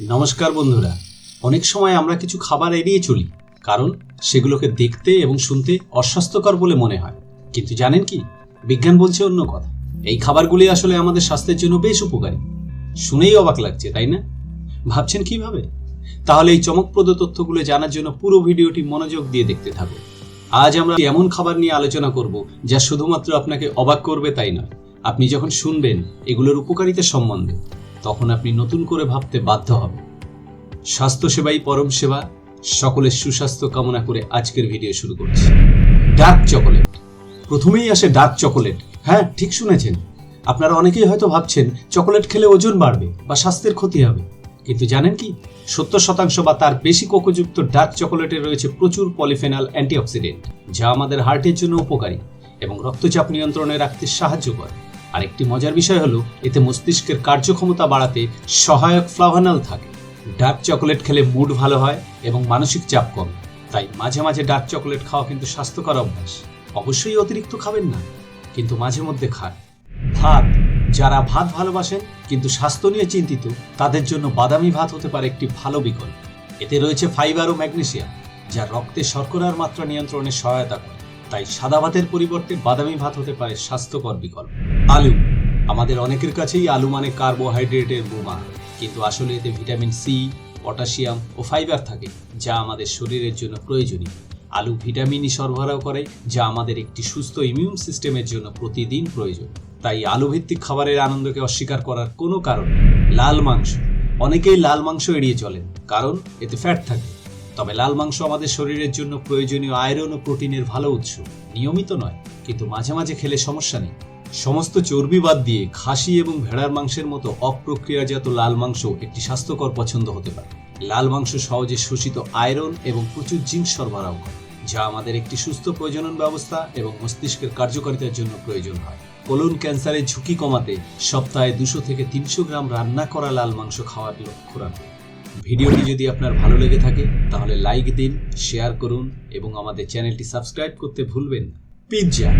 নমস্কার বন্ধুরা। অনেক সময় আমরা কিছু খাবার এড়িয়ে চলি, কারণ সেগুলোকে দেখতে এবং শুনতে অস্বাস্থ্যকর বলে মনে হয়। কিন্তু জানেন কি? বিজ্ঞান বলছে অন্য কথা। এই খাবারগুলি আসলে আমাদের স্বাস্থ্যের জন্য বেশ উপকারী। শুনেই অবাক লাগছে, তাই না? ভাবছেন কীভাবে? তাহলে এই চমকপ্রদ তথ্যগুলো জানার জন্য পুরো ভিডিওটি মনোযোগ দিয়ে দেখতে থাকুন। আজ আমরা এমন খাবার নিয়ে আলোচনা করব, যা শুধুমাত্র আপনাকে অবাক করবে তাই নয়। আপনি যখন শুনবেন, এগুলোর উপকারিতা সম্বন্ধে। তখন আপনি নতুন করে ভাবতে বাধ্য হবেন। স্বাস্থ্যসেবাই পরম সেবা। সকলের সুস্বাস্থ্য কামনা করে আজকের ভিডিও শুরু করছি। Dark chocolate. প্রথমেই আসে ডার্ক চকোলেট। হ্যাঁ ঠিক শুনেছেন। আপনারা অনেকেই হয়তো ভাবছেন, চকোলেট খেলে ওজন বাড়বে বা স্বাস্থ্যের ক্ষতি হবে। কিন্তু জানেন কি? সত্তর শতাংশ বা তার বেশি কোকোযুক্ত ডার্ক চকোলেটে রয়েছে প্রচুর পলিফেনাল অ্যান্টিঅক্সিডেন্ট, যা আমাদের হার্টের জন্য উপকারী এবং রক্তচাপ নিয়ন্ত্রণে রাখতে সাহায্য করে। আরেকটি মজার বিষয় হলো, এতে মস্তিষ্কের কার্যক্ষমতা বাড়াতে সহায়ক ফ্লাভানল থাকে। ডার্ক চকোলেট খেলে মুড ভালো হয় এবং মানসিক চাপ কম। তাই মাঝে মাঝে ডার্ক চকোলেট খাওয়া কিন্তু স্বাস্থ্যকর অভ্যাস। অবশ্যই অতিরিক্ত খাবেন না, কিন্তু মাঝে মধ্যে খান। ভাত, যারা ভাত ভালোবাসেন, কিন্তু স্বাস্থ্য নিয়ে চিন্তিত, তাদের জন্য বাদামি ভাত হতে পারে একটি ভালো বিকল্প। এতে রয়েছে ফাইবার ও ম্যাগনেসিয়াম, যা রক্তে শর্করার মাত্রা নিয়ন্ত্রণে সহায়তা করে। তাই সাদা ভাতের পরিবর্তে বাদামি ভাত হতে পারে স্বাস্থ্যকর বিকল্প। আলু। আমাদের অনেকের কাছেই আলু মানে কার্বোহাইড্রেটের বোমা। কিন্তু আসলে এতে ভিটামিন সি, পটাশিয়াম ও ফাইবার থাকে, যা আমাদের শরীরের জন্য প্রয়োজনীয়। আলু ভিটামিনই সরবরাহ করে, যা আমাদের একটি সুস্থ ইমিউন সিস্টেমের জন্য প্রতিদিন প্রয়োজন। তাই আলু ভিত্তিক খাবারের আনন্দকে অস্বীকার করার কোনো কারণ লাল মাংস। অনেকেই লাল মাংস এড়িয়ে চলেন, কারণ এতে ফ্যাট থাকে। তবে লাল মাংস আমাদের শরীরের জন্য প্রয়োজনীয় আয়রন ও প্রোটিনের ভালো উৎস। নিয়মিত নয়, কিন্তু মাঝে মাঝে খেলে সমস্যা নেই। সমস্ত চর্বি বাদ দিয়ে খাসি এবং ভেড়ার মাংসের মতো অপ্রক্রিয়াজাত লাল মাংস একটি স্বাস্থ্যকর পছন্দ হতে পারে। লাল মাংস সহজে শোষিত আয়রন এবং প্রচুর জিঙ্ক সরবরাহ করে, যা আমাদের একটি সুস্থ প্রজনন ব্যবস্থা এবং মস্তিষ্কের কার্যকারিতার জন্য প্রয়োজন হয়। কোলন ক্যান্সারের ঝুঁকি কমাতে সপ্তাহে দুশো থেকে তিনশো গ্রাম রান্না করা লাল মাংস খাওয়ার লক্ষ্য রাখুন। ভিডিওটি যদি আপনার ভালো লেগে থাকে, তাহলে লাইক দিন শেয়ার করুন, এবং আমাদের চ্যানেলটি সাবস্ক্রাইব করতে ভুলবেন না। পিৎজা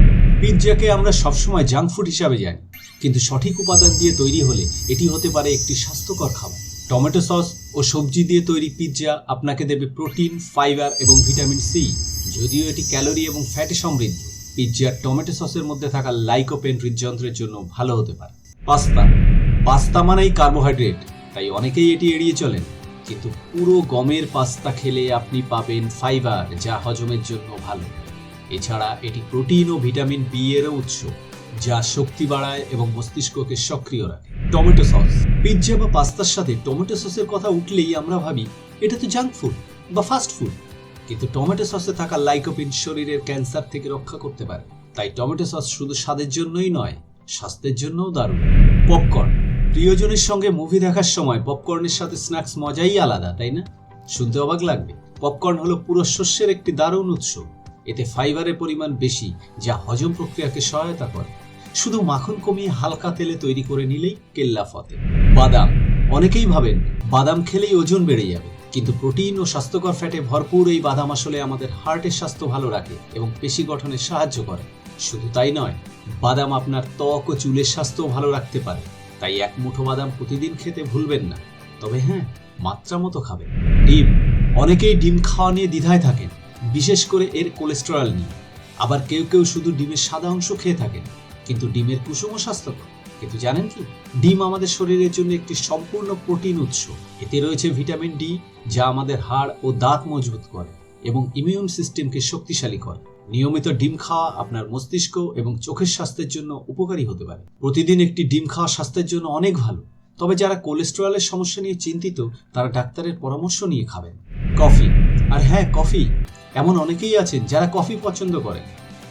পিৎজাকে আমরা সবসময় জাঙ্ক ফুড হিসাবে জানি। কিন্তু সঠিক উপাদান দিয়ে তৈরি হলে এটি হতে পারে একটি স্বাস্থ্যকর খাবার। টমেটো সস ও সবজি দিয়ে তৈরি পিৎজা আপনাকে দেবে প্রোটিন ফাইবার এবং ভিটামিন সি যদিও এটি ক্যালোরি এবং ফ্যাটে সমৃদ্ধ পিৎজার টমেটো সসের মধ্যে থাকা লাইকোপেন হৃদযন্ত্রের জন্য ভালো হতে পারে। পাস্তা পাস্তা মানেই কার্বোহাইড্রেট তাই অনেকেই এটি এড়িয়ে চলেন। কিন্তু পুরো গমের পাস্তা খেলে আপনি পাবেন ফাইবার, যা হজমের জন্য ভালো। এছাড়া এটি প্রোটিন ও ভিটামিন বি এরও উৎস, যা শক্তি বাড়ায় এবং মস্তিষ্ককে সক্রিয় রাখে। Tomato sauce. পিৎজা বা পাস্তার সাথে টমেটো সসের কথা উঠলেই আমরা ভাবি, এটা তো জাঙ্ক ফুড বা ফাস্ট ফুড। কিন্তু টমেটো সসে থাকা লাইকোপিন শরীরের ক্যান্সার থেকে রক্ষা করতে পারে। তাই টমেটো সস শুধু স্বাদের জন্যই নয়, স্বাস্থ্যের জন্যও দারুণ। পপকর্ন। প্রিয়জনের সঙ্গে মুভি দেখার সময় পপকর্নের সাথে স্ন্যাক্স মজাই আলাদা, তাই না? শুনতে অবাক লাগবে। পপকর্ন হলো পুরো শস্যের একটি দারুণ উৎস। এতে ফাইবারের পরিমাণ বেশি, যা হজম প্রক্রিয়াকে সহায়তা করে। শুধু মাখন কমিয়ে হালকা তেলে তৈরি করে নিলেই কেল্লা ফতে। বাদাম। অনেকেই ভাবেন, বাদাম খেলেই ওজন বেড়ে যাবে। কিন্তু প্রোটিন ও স্বাস্থ্যকর ফ্যাটে ভরপুর এই বাদাম আসলে আমাদের হার্টের স্বাস্থ্য ভালো রাখে এবং পেশি গঠনে সাহায্য করে। শুধু তাই নয়, বাদাম আপনার ত্বক ও চুলের স্বাস্থ্যও ভালো রাখতে পারে। তাই এক মুঠো বাদাম প্রতিদিন খেতে ভুলবেন না। তবে হ্যাঁ মাত্রা মতো খাবেন। ডিম অনেকেই ডিম খাওয়া নিয়ে দ্বিধায় থাকেন, বিশেষ করে এর কোলেস্টেরল নিয়ে। আবার কেউ কেউ শুধু ডিমের সাদা অংশ খেয়ে থাকেন, কিন্তু ডিমের কুসুমও স্বাস্থ্যকর। কিন্তু জানেন কি, ডিম আমাদের শরীরের জন্য একটি সম্পূর্ণ প্রোটিন উৎস। এতে রয়েছে ভিটামিন ডি, যা আমাদের হাড় ও দাঁত মজবুত করে। এবং ইমিউন সিস্টেমকে শক্তিশালী করে। নিয়মিত ডিম খাওয়া আপনার মস্তিষ্ক এবং চোখের স্বাস্থ্যের জন্য উপকারী হতে পারে। প্রতিদিন একটি ডিম খাওয়া স্বাস্থ্যের জন্য অনেক ভালো। তবে যারা কোলেস্টেরলের সমস্যা নিয়ে চিন্তিত, তারা ডাক্তারের পরামর্শ নিয়ে খাবেন। কফি। আর হ্যাঁ কফি। এমন অনেকেই আছেন যারা কফি পছন্দ করেন,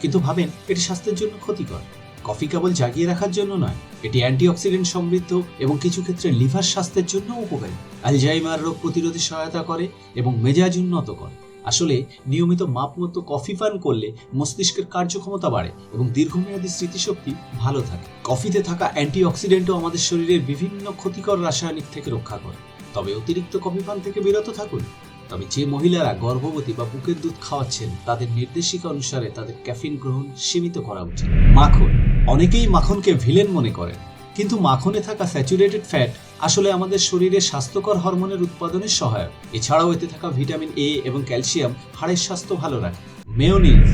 কিন্তু ভাবেন এটি স্বাস্থ্যের জন্য ক্ষতিকর। কফি কেবল জাগিয়ে রাখার জন্য নয়, এটি অ্যান্টিঅক্সিডেন্ট সমৃদ্ধ এবং কিছু ক্ষেত্রে লিভার স্বাস্থ্যের জন্য উপকারী। আলজাইমার রোগ প্রতিরোধে সহায়তা করে এবং মেজাজ উন্নত করে। আসলে নিয়মিত মাপমতো কফি পান করলে মস্তিষ্কের কার্যক্ষমতা বাড়ে এবং দীর্ঘমেয়াদী স্মৃতিশক্তি ভালো থাকে। কফিতে থাকা অ্যান্টিঅক্সিডেন্টও আমাদের শরীরের বিভিন্ন ক্ষতিকর রাসায়নিক থেকে রক্ষা করে। তবে অতিরিক্ত কফি পান থেকে বিরত থাকুন। তবে যে মহিলারা গর্ভবতী বা বুকের দুধ খাওয়াচ্ছেন, তাদের নির্দেশিকা অনুসারে তাদের ক্যাফিন গ্রহণ সীমিত করা উচিত। মাখন। অনেকেই মাখনকে ভিলেন মনে করেন। কিন্তু মাখনে থাকা স্যাচুরেটেড ফ্যাট আসলে আমাদের শরীরে স্বাস্থ্যকর হরমোনের উৎপাদনের সহায়ক। এছাড়াও এতে থাকা ভিটামিন এ এবং ক্যালসিয়াম হাড়ের স্বাস্থ্য ভালো রাখে। মেয়োনিজ।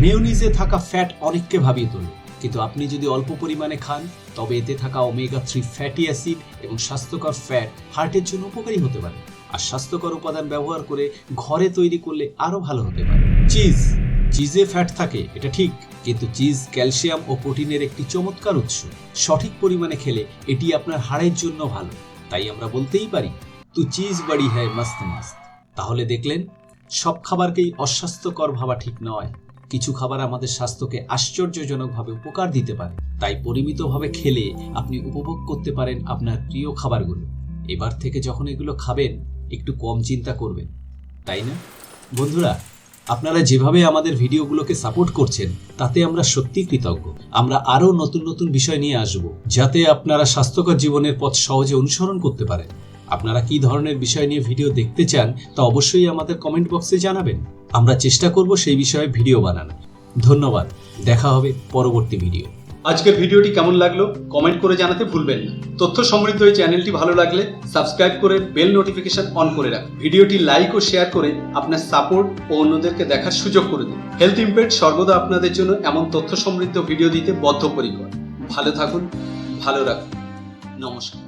মেয়োনিজে থাকা ফ্যাট অনেককে ভাবিয়ে তোলে। কিন্তু আপনি যদি অল্প পরিমাণে খান, তবে এতে থাকা ওমেগা থ্রি ফ্যাটি অ্যাসিড এবং স্বাস্থ্যকর ফ্যাট হার্টের জন্য উপকারী হতে পারে। আর স্বাস্থ্যকর উপাদান ব্যবহার করে ঘরে তৈরি করলে আরও ভালো হতে পারে। চিজ। চিজে ফ্যাট থাকে, এটা ঠিক। কিন্তু চিজ, ক্যালসিয়াম ও প্রোটিনের একটি চমৎকার উৎস। সঠিক পরিমাণে খেলে এটি আপনার হাড়ের জন্য ভালো। তাই আমরা বলতেই পারি, তু চিজ বাড়ি হ্যায় মাস্ত মাস্ত। তাহলে দেখলেন, সব খাবারকেই অস্বাস্থ্যকর ভাবা ঠিক নয়। কিছু খাবার আমাদের স্বাস্থ্যকে আশ্চর্যজনকভাবে উপকার দিতে পারে। তাই পরিমিতভাবে খেলে আপনি উপভোগ করতে পারেন আপনার প্রিয় খাবারগুলো। এবার থেকে যখন এগুলো খাবেন, একটু কম চিন্তা করবেন। তাই না? বন্ধুরা আপনারা যেভাবে আমাদের ভিডিওগুলোকে সাপোর্ট করছেন, তাতে আমরা সত্যি কৃতজ্ঞ। আমরা আরও নতুন নতুন বিষয় নিয়ে আসব, যাতে আপনারা স্বাস্থ্যকর জীবনের পথ সহজে অনুসরণ করতে পারেন। আপনারা কি ধরনের বিষয় নিয়ে ভিডিও দেখতে চান, তা অবশ্যই আমাদের কমেন্ট বক্সে জানাবেন। আমরা চেষ্টা করব সেই বিষয়ে ভিডিও বানানো ধন্যবাদ, দেখা হবে পরবর্তী ভিডিও আজকের ভিডিওটি কেমন লাগল কমেন্ট করে জানাতে ভুলবেন না। তথ্য সমৃদ্ধ এই চ্যানেলটি ভালো লাগলে সাবস্ক্রাইব করে বেল নোটিফিকেশন অন করে রাখুন। ভিডিওটি লাইক ও শেয়ার করে আপনার সাপোর্ট ও অন্যদেরকে দেখার সুযোগ করে দিন। হেলথ ইম্প্যাক্ট সর্বদা আপনাদের জন্য এমন তথ্য সমৃদ্ধ ভিডিও দিতে বদ্ধপরিকর। ভালো থাকুন, ভালো রাখুন। নমস্কার।